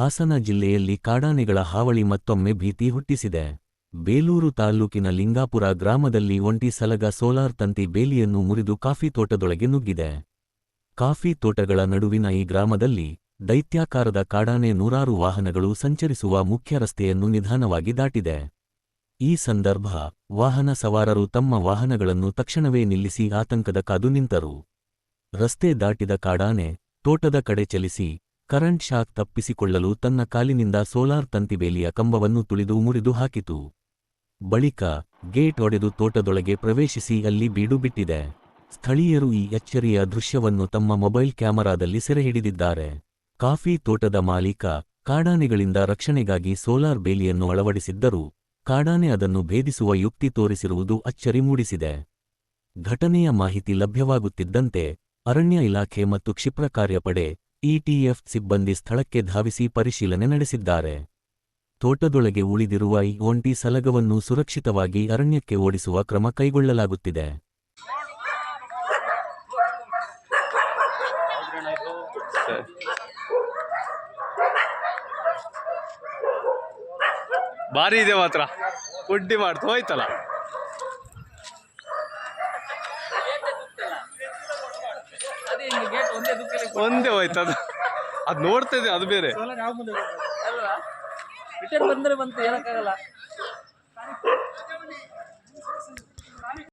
ಹಾಸನ ಜಿಲ್ಲೆಯಲ್ಲಿ ಕಾಡಾನೆಗಳ ಹಾವಳಿ ಮತ್ತೊಮ್ಮೆ ಭೀತಿ ಹುಟ್ಟಿಸಿದೆ. ಬೇಲೂರು ತಾಲ್ಲೂಕಿನ ಲಿಂಗಾಪುರ ಗ್ರಾಮದಲ್ಲಿ ಒಂಟಿ ಸಲಗ ಸೋಲಾರ್ ತಂತಿ ಬೇಲಿಯನ್ನು ಮುರಿದು ಕಾಫಿ ತೋಟದೊಳಗೆ ನುಗ್ಗಿದೆ. ಕಾಫಿ ತೋಟಗಳ ನಡುವಿನ ಈ ಗ್ರಾಮದಲ್ಲಿ ದೈತ್ಯಾಕಾರದ ಕಾಡಾನೆ ನೂರಾರು ವಾಹನಗಳು ಸಂಚರಿಸುವ ಮುಖ್ಯ ರಸ್ತೆಯನ್ನು ನಿಧಾನವಾಗಿ ದಾಟಿದೆ. ಈ ಸಂದರ್ಭ ವಾಹನ ಸವಾರರು ತಮ್ಮ ವಾಹನಗಳನ್ನು ತಕ್ಷಣವೇ ನಿಲ್ಲಿಸಿ ಆತಂಕದ ಕಾದು ನಿಂತರು. ರಸ್ತೆ ದಾಟಿದ ಕಾಡಾನೆ ತೋಟದ ಕಡೆ ಚಲಿಸಿ ಕರೆಂಟ್ ಶಾಕ್ ತಪ್ಪಿಸಿಕೊಳ್ಳಲು ತನ್ನ ಕಾಲಿನಿಂದ ಸೋಲಾರ್ ತಂತಿಬೇಲಿಯ ಕಂಬವನ್ನು ತುಳಿದು ಮುರಿದು ಹಾಕಿತು. ಬಳಿಕ ಗೇಟ್ ಒಡೆದು ತೋಟದೊಳಗೆ ಪ್ರವೇಶಿಸಿ ಅಲ್ಲಿ ಬೀಡು ಬಿಟ್ಟಿದೆ. ಸ್ಥಳೀಯರು ಈ ಎಚ್ಚರಿಯ ದೃಶ್ಯವನ್ನು ತಮ್ಮ ಮೊಬೈಲ್ ಕ್ಯಾಮೆರಾದಲ್ಲಿ ಸೆರೆಹಿಡಿದಿದ್ದಾರೆ. ಕಾಫಿ ತೋಟದ ಮಾಲೀಕ ಕಾಡಾನೆಗಳಿಂದ ರಕ್ಷಣೆಗಾಗಿ ಸೋಲಾರ್ ಬೇಲಿಯನ್ನು ಅಳವಡಿಸಿದ್ದರೂ. ಕಾಡಾನೆ ಅದನ್ನು ಭೇದಿಸುವ ಯುಕ್ತಿ ತೋರಿಸಿರುವುದು ಅಚ್ಚರಿ ಮೂಡಿಸಿದೆ. ಘಟನೆಯ ಮಾಹಿತಿ ಲಭ್ಯವಾಗುತ್ತಿದ್ದಂತೆ ಅರಣ್ಯ ಇಲಾಖೆ ಮತ್ತು ಕ್ಷಿಪ್ರ ಕಾರ್ಯಪಡೆ ಇಟಿಎಫ್ ಸಿಬ್ಬಂದಿ ಸ್ಥಳಕ್ಕೆ ಧಾವಿಸಿ ಪರಿಶೀಲನೆ ನಡೆಸಿದ್ದಾರೆ. ತೋಟದೊಳಗೆ ಉಳಿದಿರುವ ಈ ಒಂಟಿ ಸಲಗವನ್ನು ಸುರಕ್ಷಿತವಾಗಿ ಅರಣ್ಯಕ್ಕೆ ಓಡಿಸುವ ಕ್ರಮ ಕೈಗೊಳ್ಳಲಾಗುತ್ತಿದೆ. ಭಾರಿ ಇದೆ ಮಾತ್ರ. ಒಂಟಿ ಮಾಡ್ತು ಹೋಯ್ತಲ್ಲ ಅದೇ ಹಿಂಗೆ ಗೇಟ್ ಒಂದೇ ಹೋಯ್ತು ಅದು. ಅದು ನೋಡ್ತಾ ಇದೆ ಅದು ಬೇರೆ. ರಿಟರ್ನ್ ಬಂದ್ರೆ ಬಂತು ಹೇಳಕ್ಕಾಗಲ್ಲ.